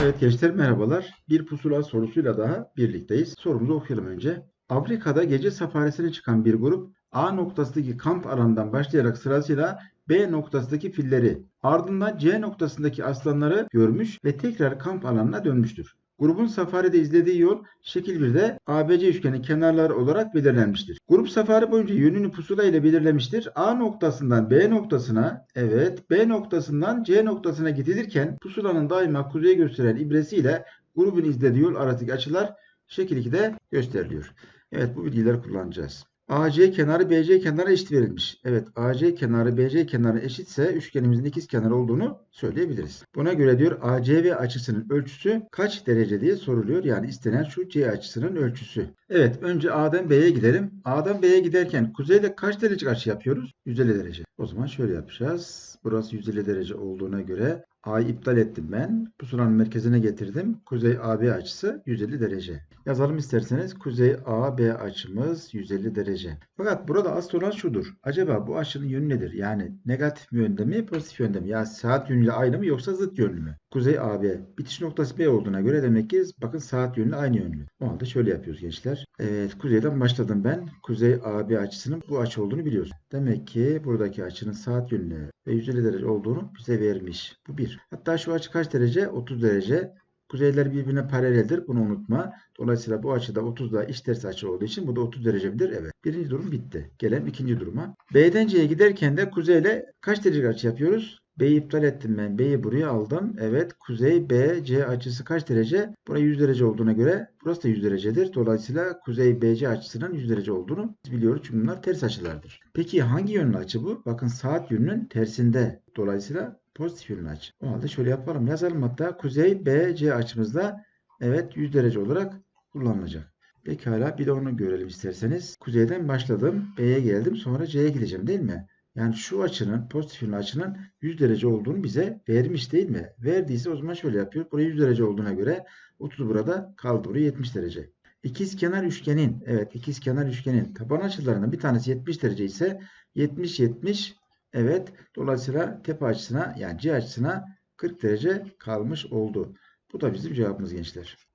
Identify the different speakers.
Speaker 1: Evet gençler merhabalar. Bir pusula sorusuyla daha birlikteyiz. Sorumuzu okuyalım önce. Afrika'da gece safarisine çıkan bir grup A noktasındaki kamp alanından başlayarak sırasıyla B noktasındaki filleri ardından C noktasındaki aslanları görmüş ve tekrar kamp alanına dönmüştür. Grubun safaride izlediği yol şekil 1'de ABC üçgeni kenarları olarak belirlenmiştir. Grup safari boyunca yönünü pusula ile belirlemiştir. A noktasından B noktasına, evet B noktasından C noktasına gidilirken pusulanın daima kuzeye gösteren ibresiyle grubun izlediği yol arasındaki açılar şekil 2'de gösteriliyor. Evet bu bilgileri kullanacağız. AC kenarı BC kenarı eşit verilmiş. Evet AC kenarı BC kenarı eşitse üçgenimizin ikiz kenarı olduğunu söyleyebiliriz. Buna göre diyor ACV açısının ölçüsü kaç derece diye soruluyor. Yani istenen şu C açısının ölçüsü. Evet önce A'dan B'ye gidelim. A'dan B'ye giderken kuzeyde kaç derece açı yapıyoruz? 150 derece. O zaman şöyle yapacağız. Burası 150 derece olduğuna göre A'yı iptal ettim ben. Pusulanın merkezine getirdim. Kuzey AB açısı 150 derece. Yazalım isterseniz. Kuzey AB açımız 150 derece. Fakat burada asıl olan şudur. Acaba bu açının yönü nedir? Yani negatif yönde mi, pozitif yönde mi? Yani saat yönüyle aynı mı yoksa zıt yönlü mü? Kuzey AB. Bitiş noktası B olduğuna göre demek ki bakın saat yönlü aynı yönlü. O halde şöyle yapıyoruz gençler. Evet kuzeyden başladım ben. Kuzey AB açısının bu açı olduğunu biliyoruz. Demek ki buradaki açının saat yönlü ve 150 derece olduğunu bize vermiş. Bu bir. Hatta şu açı kaç derece? 30 derece. Kuzeyler birbirine paraleldir. Bunu unutma. Dolayısıyla bu açıda 30 da iç ters açı olduğu için bu da 30 derece midir? Evet. Birinci durum bitti. Gelelim ikinci duruma. B'den C'ye giderken de kuzeyle kaç derece açı yapıyoruz? B'yi iptal ettim ben. B'yi buraya aldım. Evet. Kuzey B, C açısı kaç derece? Burası 100 derece olduğuna göre burası da 100 derecedir. Dolayısıyla Kuzey BC açısının 100 derece olduğunu biliyoruz. Çünkü bunlar ters açılardır. Peki hangi yönlü açı bu? Bakın saat yönünün tersinde. Dolayısıyla pozitif yönlü açı. O halde şöyle yapalım. Yazalım hatta Kuzey BC açımızda evet 100 derece olarak kullanılacak. Pekala bir de onu görelim isterseniz. Kuzeyden başladım. B'ye geldim. Sonra C'ye gideceğim değil mi? Yani şu açının pozitif açının 100 derece olduğunu bize vermiş değil mi? Verdiyse o zaman şöyle yapıyor. Buraya 100 derece olduğuna göre 30 burada kaldı. Buraya 70 derece. İkizkenar üçgenin evet ikizkenar üçgenin taban açılarından bir tanesi 70 derece ise 70 70 evet dolayısıyla tepe açısına yani C açısına 40 derece kalmış oldu. Bu da bizim cevabımız gençler.